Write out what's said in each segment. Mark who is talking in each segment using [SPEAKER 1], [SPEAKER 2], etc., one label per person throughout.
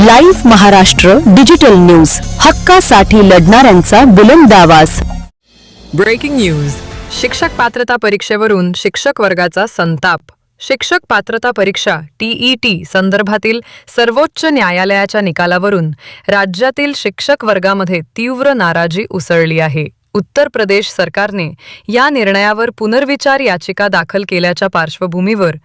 [SPEAKER 1] Live Maharashtra digital news. हक्कासाठी लढणाऱ्यांचा बुलंद आवाज.
[SPEAKER 2] Breaking news. शिक्षक पात्रता परीक्षेवरून शिक्षक वर्गाचा संताप. शिक्षक पात्रता परीक्षा टीईटी संदर्भातील सर्वोच्च न्यायालयाच्या निकालावरून राज्यातील शिक्षक वर्गामध्ये तीव्र नाराजी उसळली आहे. उत्तर प्रदेश सरकारने या निर्णयावर पुनर्विचार याचिका दाखल केल्याच्या पार्श्वभूमीवर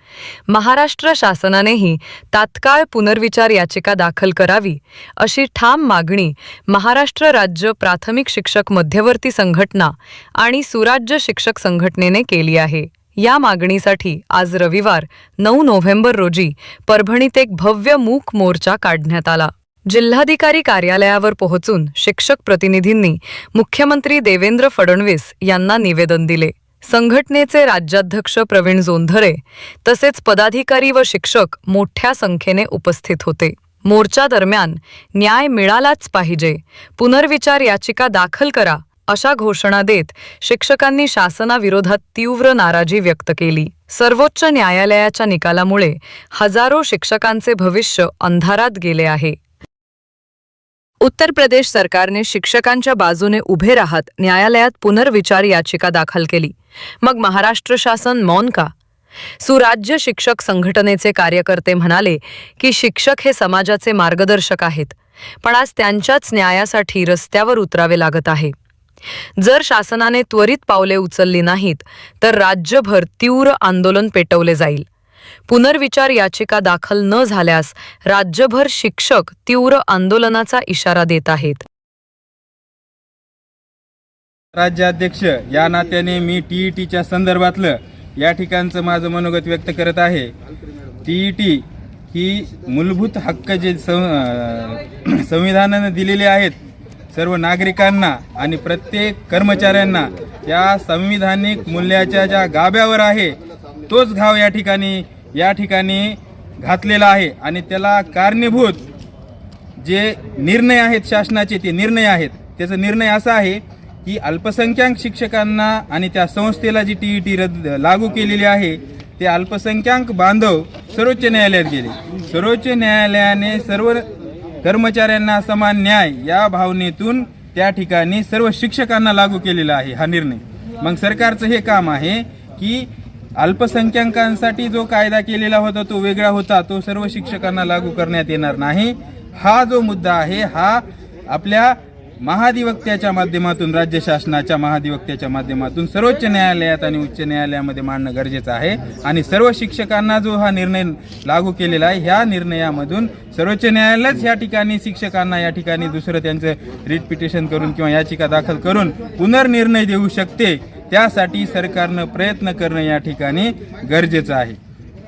[SPEAKER 2] महाराष्ट्र शासनानेही तात्काळ पुनर्विचार याचिका दाखल करावी अशी ठाम मागणी महाराष्ट्र राज्य प्राथमिक शिक्षक मध्यवर्ती संघटना आणि सुराज्य शिक्षक संघटनेने केली आहे. या मागणीसाठी आज रविवार नऊ नोव्हेंबर रोजी परभणीत एक भव्य मूक मोर्चा काढण्यात आला. जिल्हाधिकारी कार्यालयावर पोहोचून शिक्षक प्रतिनिधींनी मुख्यमंत्री देवेंद्र फडणवीस यांना निवेदन दिले. संघटनेचे राज्याध्यक्ष प्रवीण जोंधरे तसेच पदाधिकारी व शिक्षक मोठ्या संख्येने उपस्थित होते. मोर्चा दरम्यान न्याय मिळालाच पाहिजे. पुनर्विचार याचिका दाखल करा अशा घोषणा देत शिक्षकांनी शासनाविरोधात तीव्र नाराजी व्यक्त केली. सर्वोच्च न्यायालयाच्या निकालामुळे हजारो शिक्षकांचे भविष्य अंधारात गेले आहे. उत्तर प्रदेश सरकारने शिक्षकांच्या बाजूने उभे राहत न्यायालयात पुनर्विचार याचिका दाखल केली. मग महाराष्ट्र शासन मौन का? सुराज्य शिक्षक संघटनेचे कार्यकर्ते म्हणाले की शिक्षक हे समाजाचे मार्गदर्शक आहेत पण आज त्यांच्याच न्यायासाठी रस्त्यावर उतरावे लागत आहे. जर शासनाने त्वरित पावले उचलली नाहीत तर राज्यभर तीव्र आंदोलन पेटवले जाईल. पुनर्विचार याचिका दाखल न झाल्यास राज्यभर शिक्षक तीव्र आंदोलनाचा इशारा देत आहेत.
[SPEAKER 3] राज्याध्यक्ष या नात्याने मी टी ई टीच्या संदर्भातलं या ठिकाणचं माझं मनोगत व्यक्त करत आहे. टी ई टी ही मूलभूत हक्क जे संविधानानं दिलेले आहेत सर्व नागरिकांना आणि प्रत्येक कर्मचाऱ्यांना या संविधानिक मूल्याच्या ज्या गाभ्यावर आहे तोच घाव या ठिकाणी या ठिकाणी घातलेला आहे. आणि त्याला कारणीभूत जे निर्णय आहेत शासनाचे ते निर्णय आहेत. त्याचा निर्णय असा आहे की अल्पसंख्याक शिक्षकांना आणि त्या संस्थेला जी टी ई टी रद्द लागू केलेली आहे ते अल्पसंख्याक बांधव सर्वोच्च न्यायालयात गेले. सर्वोच्च न्यायालयाने सर्व कर्मचाऱ्यांना समान न्याय या भावनेतून त्या ठिकाणी सर्व शिक्षकांना लागू केलेला आहे हा निर्णय. मग सरकारचं हे काम आहे की अल्पसंख्याकांसाठी जो कायदा केलेला होता तो वेगळा होता. तो सर्व शिक्षकांना लागू करण्यात येणार नाही. हा जो मुद्दा आहे हा आपल्या महाधिवक्त्याच्या माध्यमातून राज्य शासनाच्या महाधिवक्त्याच्या माध्यमातून सर्वोच्च न्यायालयात आणि उच्च न्यायालयामध्ये मांडणं गरजेचं आहे. आणि सर्व शिक्षकांना जो हा निर्णय लागू केलेला आहे ह्या निर्णयामधून सर्वोच्च न्यायालयच या ठिकाणी शिक्षकांना या ठिकाणी दुसरं त्यांचं रिट पिटिशन करून किंवा याचिका दाखल करून पुनर्निर्णय देऊ शकते. त्यासाठी सरकारनं प्रयत्न करणं या ठिकाणी गरजेचं आहे.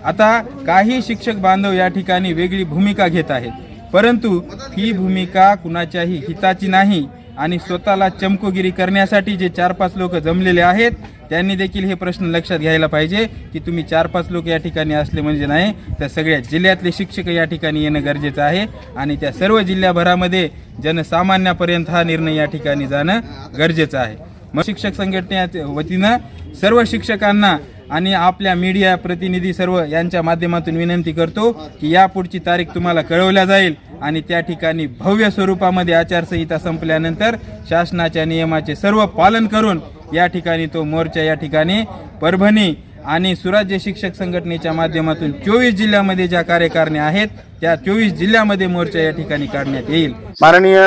[SPEAKER 3] आता काही शिक्षक बांधव या ठिकाणी वेगळी भूमिका घेत आहेत. परंतु ही भूमिका कुणाच्याही हिताची नाही आणि स्वतःला चमकोगिरी करण्यासाठी जे चार पाच लोक जमलेले आहेत त्यांनी देखील हे प्रश्न लक्षात घ्यायला पाहिजे की तुम्ही चार पाच लोक या ठिकाणी असले म्हणजे नाही तर सगळ्या जिल्ह्यातले शिक्षक या ठिकाणी येणं गरजेचं आहे आणि त्या सर्व जिल्ह्याभरामध्ये जनसामान्यापर्यंत हा निर्णय या ठिकाणी जाणं गरजेचं आहे. मग शिक्षक संघटनेच्या वतीनं सर्व शिक्षकांना आणि आपल्या मीडिया प्रतिनिधी सर्व यांच्या माध्यमातून विनंती करतो की यापुढची तारीख तुम्हाला कळवल्या जाईल आणि त्या ठिकाणी भव्य स्वरूपामध्ये आचारसंहिता संपल्यानंतर शासनाच्या नियमाचे सर्व पालन करून या ठिकाणी तो मोर्चा या ठिकाणी परभणी आणि सुराज्य शिक्षक संघटनेच्या माध्यमातून चोवीस जिल्ह्यामध्ये ज्या कार्यकारणी आहेत त्या चोवीस जिल्ह्यामध्ये मोर्चा या ठिकाणी काढण्यात येईल.
[SPEAKER 4] माननीय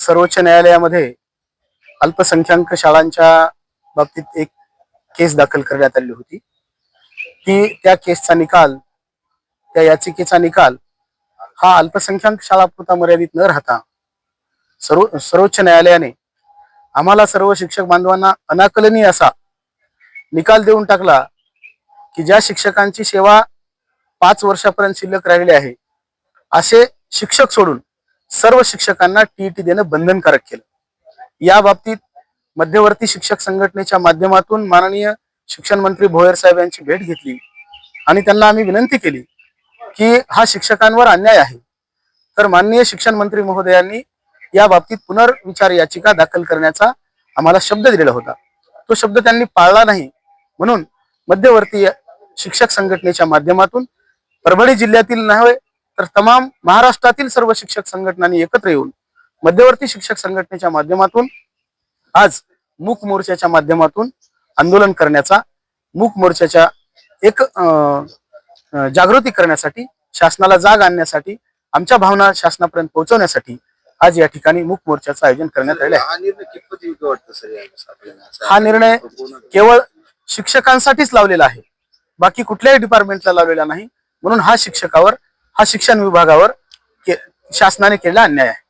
[SPEAKER 4] सर्वोच्च न्यायालयामध्ये अल्पसंख्याक शाळांच्या बाबतीत एक केस दाखल करण्यात आली होती. की त्या केसचा निकाल त्या याचिकेचा निकाल हा अल्पसंख्याक शाळापुरता मर्यादित न राहता सर्व सर्वोच्च न्यायालयाने आम्हाला सर्व शिक्षक बांधवांना अनाकलनीय असा निकाल देऊन टाकला की ज्या शिक्षकांची सेवा पाच वर्षापर्यंत शिल्लक राहिली आहे असे शिक्षक सोडून सर्व शिक्षकांना टीईटी देणं बंधनकारक केलं. या बाबतीत मध्यवर्ती शिक्षक संघटनेच्या माध्यमातून माननीय शिक्षण मंत्री भोयर साहेब यांची भेट घेतली. आणि त्यांना आम्ही विनंती केली की हा शिक्षकांवर अन्याय आहे. तर माननीय शिक्षण मंत्री महोदयांनी या बाबतीत पुनर्विचार याचिका दाखल करण्याचा आम्हाला शब्द दिलेला होता. तो शब्द त्यांनी पाळला नाही. म्हणून मध्यवर्ती शिक्षक संघटनेच्या माध्यमातून परभणी जिल्ह्यातील नव्हे तर तमाम महाराष्ट्रातील सर्व शिक्षक संघटनांनी एकत्र येऊन मध्यवर्ती शिक्षक संघटनेच्या माध्यमातून आज मूक मोर्चाच्या माध्यमातून आंदोलन करण्याचा मूक मोर्चाच्या एक जागृती करण्यासाठी शासनाला जाग आणण्यासाठी आमच्या भावना शासनापर्यंत पोहोचवण्यासाठी आज या ठिकाणी मूक मोर्चाचं आयोजन करण्यात आले आहे.
[SPEAKER 5] हा
[SPEAKER 4] हा निर्णय केवळ शिक्षकांसाठीच लावलेला आहे. बाकी कुठल्याही डिपार्टमेंटला लावलेला नाही. म्हणून हा शिक्षकावर हा शिक्षण विभागावर के- शासनाने केलेला अन्याय आहे.